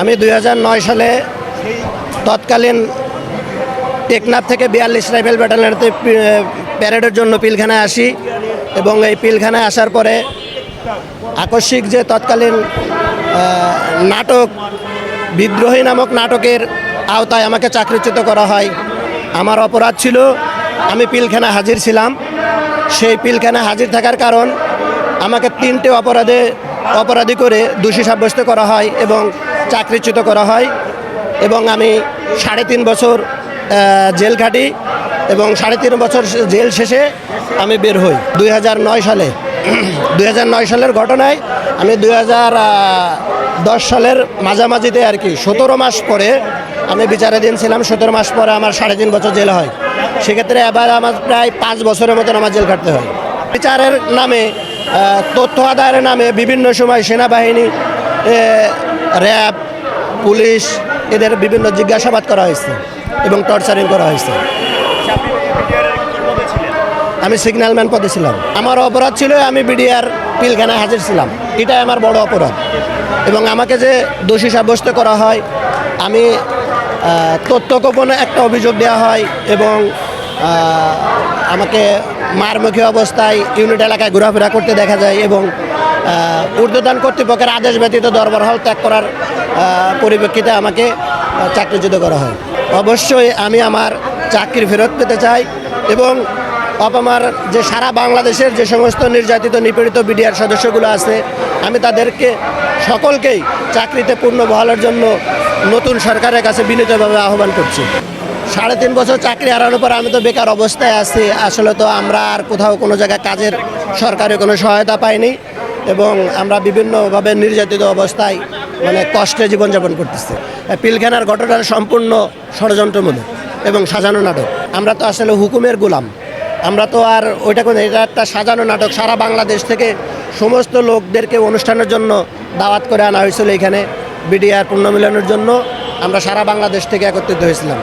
আমি দু হাজার নয় সালে তৎকালীন টেকনাফ থেকে বিয়াল্লিশ রাইফেল ব্যাটালিয়নতে প্যারেডের জন্য পিলখানায় আসি এবং এই পিলখানায় আসার পরে আকস্মিক যে তৎকালীন নাটক, বিদ্রোহী নামক নাটকের আওতায় আমাকে চাকরিচ্যুত করা হয়। আমার অপরাধ ছিল, আমি পিলখানা হাজির ছিলাম। সেই পিলখানা হাজির থাকার কারণ আমাকে তিনটে অপরাধে, অপরাধী করে দোষী সাব্যস্ত করা হয় এবং চাকরিচ্যুত করা হয় এবং আমি সাড়ে তিন বছর জেল খাটি এবং সাড়ে তিন বছর জেল শেষে আমি বের হই। দুই হাজার নয় সালে, দুই হাজার নয় সালের ঘটনায় আমি দুই সালের মাঝামাঝিতে আর কি সতেরো মাস পরে আমি বিচারাধীন ছিলাম। সতেরো মাস পরে আমার সাড়ে তিন বছর জেল হয়। সেক্ষেত্রে এবার আমার প্রায় পাঁচ বছরের মতন আমার জেল কাটতে হয়। বিচারের নামে তথ্য আদায়ের নামে বিভিন্ন সময় সেনাবাহিনী র্যাব, পুলিশ, এদের বিভিন্ন জিজ্ঞাসাবাদ করা হয়েছে এবং টর্চারিং করা হয়েছে। আমি সিগন্যালম্যান পদে ছিলাম। আমার অপরাধ ছিল, আমি বিডিআর পিলখানায় হাজির ছিলাম। এটাই আমার বড় অপরাধ। এবং আমাকে যে দোষী সাব্যস্ত করা হয়, আমি তথ্য গোপনে একটা অভিযোগ দেওয়া হয় এবং আমাকে মারমুখী অবস্থায় ইউনিট এলাকায় ঘোরাফেরা করতে দেখা যায় এবং ঊর্ধ্বতন কর্তৃপক্ষের আদেশ ব্যতীত দরবার হল ত্যাগ করার পরিপ্রেক্ষিতে আমাকে চাকরিচ্যুত করা হয়। অবশ্যই আমি আমার চাকরি ফেরত পেতে চাই এবং অপামার যে সারা বাংলাদেশের যে সমস্ত নির্যাতিত, নিপীড়িত বিডিআর সদস্যগুলো আছে, আমি তাদেরকে সকলকেই চাকরিতে পূর্ণ বহালের জন্য নতুন সরকারের কাছে বিনীতভাবে আহ্বান করছি। সাড়ে তিন বছর চাকরি হারানোর পর আমি তো বেকার অবস্থায় আছি, আসলে তো আমরা আর কোথাও কোনো জায়গায় কাজের সরকারি কোনো সহায়তা পাইনি। এবং আমরা বিভিন্নভাবে নির্যাতিত অবস্থায় মানে কষ্টে জীবনযাপন করতেছি। পিলখানার ঘটনাটা সম্পূর্ণ ষড়যন্ত্রমূলক এবং সাজানো নাটক। আমরা তো আসলে হুকুমের গোলাম। আমরা তো আর ওইটা কোনো এটা একটা সাজানো নাটক। সারা বাংলাদেশ থেকে সমস্ত লোকদেরকে অনুষ্ঠানের জন্য দাওয়াত করে আনা হয়েছিল এখানে। বিডিআর পুণ্যমিলনের জন্য আমরা সারা বাংলাদেশ থেকে একত্রিত হয়েছিলাম।